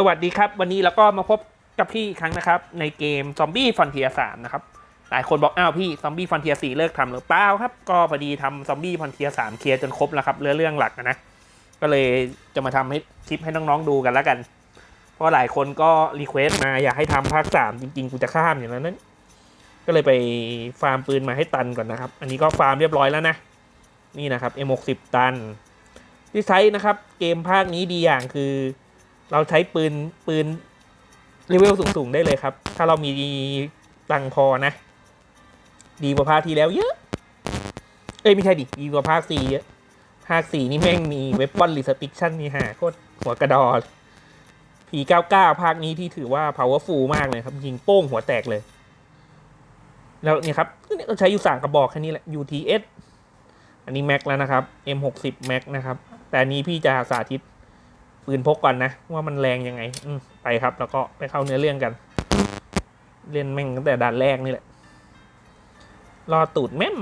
สวัสดีครับ วันนี้เราก็มาพบกับพี่อีกครั้งนะครับ ในเกมซอมบี้ฟอนเทียสามนะครับ หลายคนบอกอ้าวพี่ซอมบี้ฟอนเทียสี่เลิกทำหรือเปล่าครับ ก็พอดีทำซอมบี้ฟอนเทียสามเคลียร์จนครบแล้วครับเรื่องเรื่องหลักนะนะ ก็เลยจะมาทำให้คลิปให้น้องๆดูกันแล้วกัน เพราะหลายคนก็รีเควสต์มาอยากให้ทำภาคสามจริงๆ กูจะข้ามอย่างนั้น ก็เลยไปฟาร์มปืนมาให้ตันก่อนนะครับ อันนี้ก็ฟาร์มเรียบร้อยแล้วนะ นี่นะครับ M60 ตัน ที่ใช้นะครับ เกมภาคนี้ดีอย่างคือ เราใช้ปืนปืนเลเวลสูง ๆ ได้เลยครับ ถ้าเรามีตังพอนะ ดีกว่าภาคที่แล้วเยอะ เอ้ยไม่ใช่ดิดีกว่าภาคสี่เยอะ ภาคสี่นี่แม่งมีเว็บปอนรีสติชั่นนี่ฮะโคตรหัวกระดอผีเก้าเก้าภาคนี้ที่ถือว่า powerful มากเลยครับ ยิงโป้งหัวแตกเลย แล้วนี่ครับก็ใช้อยู่สามกระบอกแค่นี้แหละ UTS อันนี้ Mac แล้วนะครับ M60 Mac นะครับ แต่นี้พี่จะสาธิต ปืนพกก่อนนะ ว่ามันแรงยังไง อืไปครับ แล้วก็ไปเข้าเนื้อเรื่องกัน เล่นแม่งตั้งแต่ด่านแรกนี่แหละ รอตูดแม่ม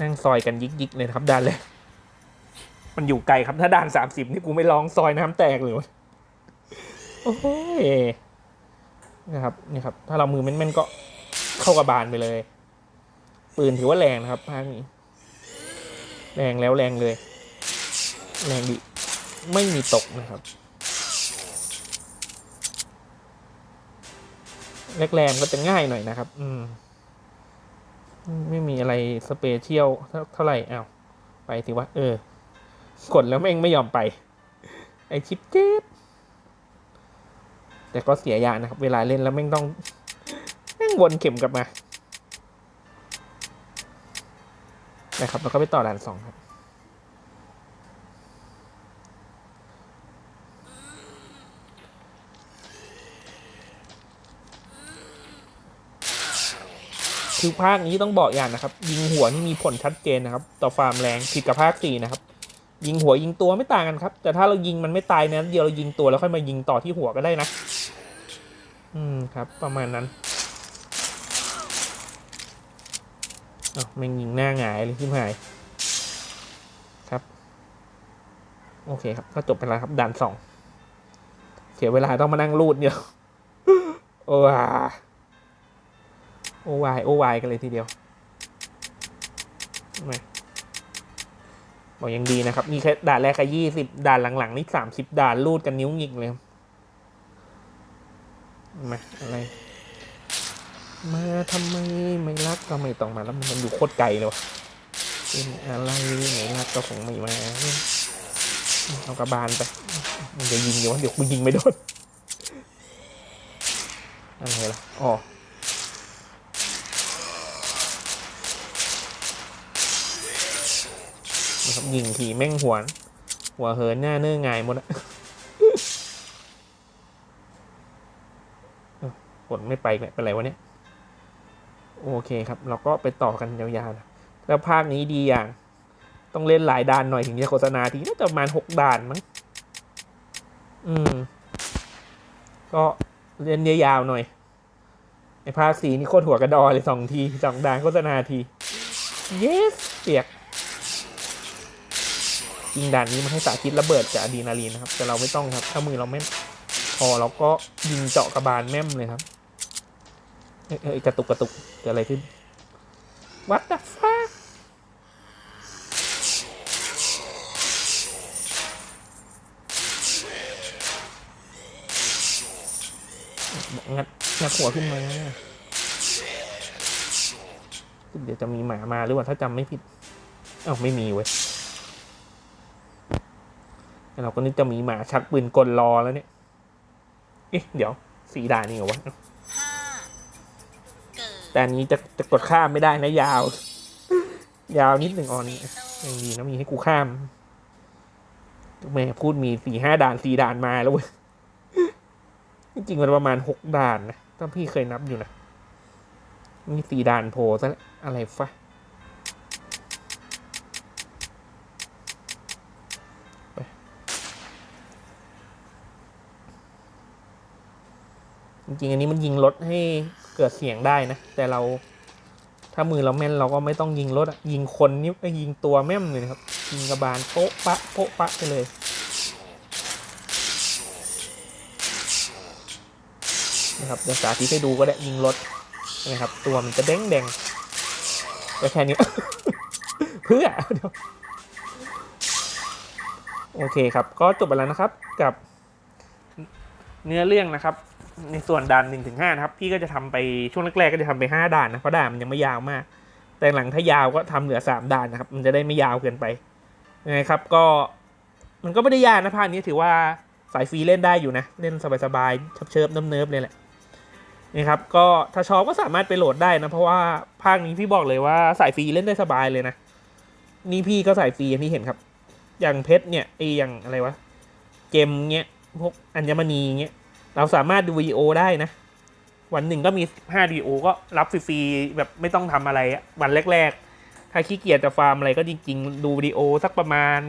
นั่งซอยกันยิกๆเลยครับด่านแรกมันอยู่ไกลครับ ถ้าด่านสามสิบนี่กูไม่ร้องซอยน้ำแตกเลยโอ้โหนะครับนี่ครับ ถ้าเรามือแม่นๆก็เข้ากระบาลไปเลย ปืนถือว่าแรงนะครับภาคนี้ แรงแล้วแรงเลย แรงดิไม่มีตกนะครับ แรกๆก็จะง่ายหน่อยนะครับ อืม ไม่มีอะไรสเปเชียลเท่าไหร่อ้าวไปสิวะเออ กดแล้วแม่งไม่ยอมไป ไอชิปเจ็บแต่ก็เสียยานะครับ เวลาเล่นแล้วแม่งต้อง แม่งวนเข็มกลับมา นะครับแล้วก็ไปต่อด่านสองครับคือภาคนี้ต้องบอกอย่างนะครับ ยิงหัวนี่มีผลชัดเจนนะครับ ต่อฟาร์มแรงผิดกับภาคสี่นะครับ ยิงหัวยิงตัวไม่ต่างกันครับ แต่ถ้าเรายิงมันไม่ตายนะเดียวเรายิงตัวแล้วค่อยมายิงต่อที่หัวก็ได้นะ อืมครับ ประมาณนั้น อ้าวแม่งยิงหน้าหงายเลยที่หาย ครับ โอเคครับ ก็จบไปแล้วครับด่านสองเสียเวลาต้องมานั่งรูดเนี่ยโอ้วาโอวายโอวายกันเลยทีเดียวไม่บอกยังดีนะครับ นี่แค่ด่านแรกแค่ยี่สิบด่านหลังๆ นี่สามสิบด่านรูดกันนิ้วหงิกเลยมาอะไร มาทำไมไม่รักก็ไม่ต้องมาแล้วมันอยู่โคตรไกลเลยวะเป็นอะไรไหนรักก็คงไม่มาเอากระบาลไปมันจะยิงอยู่วะเดี๋ยวกูยิงไม่โดนอะไรล่ะอ๋อนะครับยิงทีแม่งหัวน หัวเหินหน้าเนื้อไงายหมดอะเอ้ากดไม่ไปเนี่ยเป็นไรวะเนี่ย โอเคครับ เราก็ไปต่อกันยาวๆนะแล้วภาคนี้ดีอย่าง ต้องเล่นหลายด่านหน่อยถึงจะโฆษณาทีน่าจะประมาณหกด่านมั้งอืม ก็เล่นยาวๆหน่อยไอภาคสีนี่โคตรหัวกระดอเลยสองทีสองด่านโฆษณาที yes เปียกจริงด่านนี้มันให้สาธิตระเบิดจากอะดรีนาลีนนะครับ แต่เราไม่ต้องครับ ถ้ามือเราไม่พอเราก็ยิงเจาะกระบาลแม่มเลยครับ เอ้ยกระตุกกระตุกเกิดอะไรขึ้น What the fuck งัดงัดหัวขึ้นมาเดี๋ยวจะมีหมามาหรือว่าถ้าจำไม่ผิดเอ้าไม่มีเว้ยเราก็นึกจะมีหมาชักปืนกลรอแล้วเนี่ย เอ๊ะ เดี๋ยวสีดานนี่เหรอวะ แต่อันนี้จะจะกดข้ามไม่ได้นะยาว ยาวนิดหนึ่งออนี่ยังดีนะมีให้กูข้ามแม่พูดมีสี่ห้าด่านสี่ด่านมาแล้วเว้ยจริงๆมันประมาณหกด่านนะถ้าพี่เคยนับอยู่นะ มีสี่ด่านโผล่ซะแล้วอะไรฟะ จริงๆอันนี้มันยิงรถให้เกิดเสียงได้นะ แต่เราถ้ามือเราแม่นเราก็ไม่ต้องยิงรถอะยิงคนนี่ก็ยิงตัวแม่มเลยนะครับ ยิงกระบาลโป๊ะปะโป๊ะปะไปเลยนะครับเดี๋ยวสาธิตให้ดูก็ได้ยิงรถนะครับ ตัวมันจะแดงแดงก็แค่นี้เพื่อเดี๋ยวโอเคครับ ก็จบไปแล้วนะครับกับเนื้อเรื่องนะครับ ในส่วนด่านหนึ่งถึงห้านะครับ พี่ก็จะทำไปช่วงแรกๆก็จะทำไปห้าด่านนะเพราะด่านมันยังไม่ยาวมาก แต่หลังถ้ายาวก็ทำเหลือสามด่านนะครับ มันจะได้ไม่ยาวเกินไปยังไงครับ ก็มันก็ไม่ได้ยากนะภาคนี้ถือว่าสายฟรีเล่นได้อยู่นะ เล่นสบายๆเชิบๆเนิบๆเลยแหละนี่ครับก็ถ้าชอบก็สามารถไปโหลดได้นะเพราะว่าภาคนี้พี่บอกเลยว่าสายฟรีเล่นได้สบายเลยนะนี่พี่ก็สายฟรีอย่างที่เห็นครับ อย่างเพชรเนี่ยไออย่างอะไรวะเกมเงี้ยพวกอัญมณีเงี้ย เราสามารถดูวิดีโอได้นะ วันหนึ่งก็มีห้าวิดีโอก็รับฟรีๆแบบไม่ต้องทำอะไรวันแรก ๆ ถ้าขี้เกียจจะฟาร์มอะไรก็จริง ๆ ดูวิดีโอสักประมาณ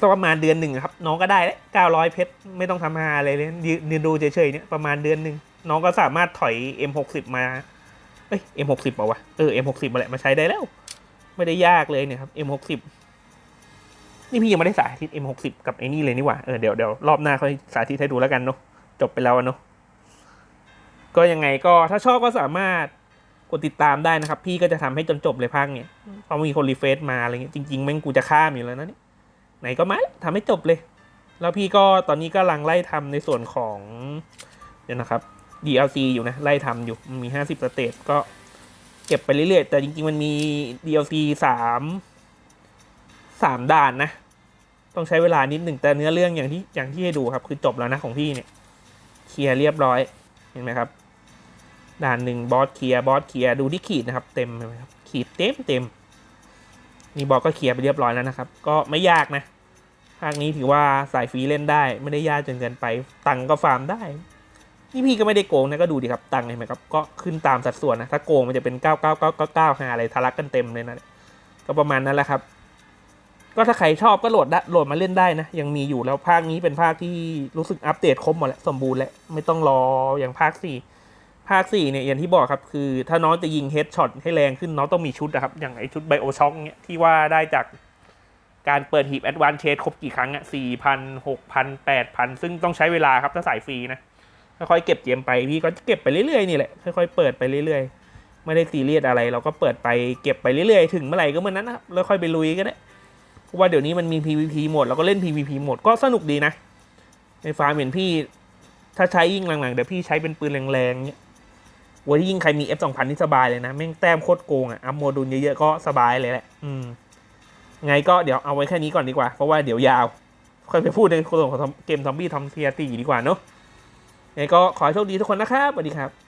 สักประมาณเดือนหนึ่งครับ น้องก็ได้แล้วเก้าร้อยเพชรไม่ต้องทำหาอะไรเลยยืนยืนดูเฉยๆเนี่ยประมาณเดือนหนึ่งน้องก็สามารถถอย M60 มา เอ้ย M60 เปล่าวะ เออ M60 มาแหละ มาใช้ได้แล้ว ไม่ได้ยากเลยเนี่ยครับ M60 นี่พี่ยังไม่ได้สาธิต M60 กับไอ้นี่เลยนี่หว่าเออเดี๋ยวเดี๋ยวรอบหน้าค่อยสาธิตให้ดูแล้วกันเนาะจบไปแล้วอะเนาะก็ยังไงก็ถ้าชอบก็สามารถกดติดตามได้นะครับ พี่ก็จะทำให้จนจบเลยภาคเนี่ยพอมีคนรีเฟซมาอะไรเงี้ยจริงๆแม่งกูจะข้ามอยู่แล้วนะเนี่ยไหนก็มาทำให้จบเลย แล้วพี่ก็ตอนนี้ก็กำลังไล่ทำในส่วนของเดี๋ยวนะครับ DLC อยู่นะไล่ทำอยู่มันมีห้าสิบสเตจก็เก็บไปเรื่อยๆ แต่จริงๆมันมี DLC สาม สามด่านนะ ต้องใช้เวลานิดหนึ่งแต่เนื้อเรื่องอย่างที่อย่างที่ให้ดูครับ คือจบแล้วนะของพี่เนี่ยเคลียร์เรียบร้อยเห็นไหมครับ ด่านหนึ่งบอสเคลียร์บอสเคลียร์ดูที่ขีดนะครับ เต็มเลยครับขีดเต็มเต็มนี่บอสก็เคลียร์ไปเรียบร้อยแล้วนะครับ ก็ไม่ยากนะภาคนี้ถือว่าสายฟรีเล่นได้ ไม่ได้ยากจนเกินไป ตังค์ก็ฟาร์มได้ นี่พี่ก็ไม่ได้โกงนะก็ดูดิครับ ตังค์เห็นไหมครับ ก็ขึ้นตามสัดส่วนนะ ถ้าโกงมันจะเป็นเก้าเก้าเก้าเก้าเก้าหาอะไรทะลักกันเต็มเลยนะ ก็ประมาณนั้นแหละครับ ก็ถ้าใครชอบก็โหลดได้โหลดมาเล่นได้นะ ยังมีอยู่แล้วภาคนี้เป็นภาคที่รู้สึกอัปเดตครบหมดแล้วสมบูรณ์แล้ว ไม่ต้องรออย่างภาคสี่ภาคสี่เนี่ยอย่างที่บอกครับ คือถ้าน้องจะยิงเฮดช็อตให้แรงขึ้นน้องต้องมีชุดนะครับ อย่างไอชุดไบโอช็อคเนี่ยที่ว่าได้จากการเปิดหีบแอดวานเชสครบกี่ครั้งอะสี่พันหกพันแปดพันซึ่งต้องใช้เวลาครับถ้าสายฟรีนะค่อยๆเก็บเกมไปพี่ก็เก็บไปเรื่อยๆนี่แหละค่อยๆเปิดไปเรื่อยๆ ไม่ได้ซีเรียสอะไร เราก็เปิดไปเก็บไปเรื่อยๆ ถึงเมื่อไหร่ก็เมื่อนั้นนะครับแล้วค่อยไปลุยก็ได้ เพราะว่าเดี๋ยวนี้มันมี PVP หมดเราก็เล่น PVP หมดก็สนุกดีนะ ในฟาร์มเห็นพี่ ถ้าใช้ยิ่งหลังๆเดี๋ยวพี่ใช้เป็นปืนแรงๆเนี้ยโว้ยยิ่งใครมี F 2 0 0 0นี่สบายเลยนะ แม่งแต้มโคตรโกงอะ อัพโมดูลเยอะๆก็สบายเลยแหละ อืม ไงก็เดี๋ยวเอาไว้แค่นี้ก่อนดีกว่า เพราะว่าเดี๋ยวยาว ค่อยไปพูดในส่วนของเกมซอมบี้ทอมเทียตีดีกว่าเนาะไงก็ขอโชคดีทุกคนนะครับสวัสดีครับ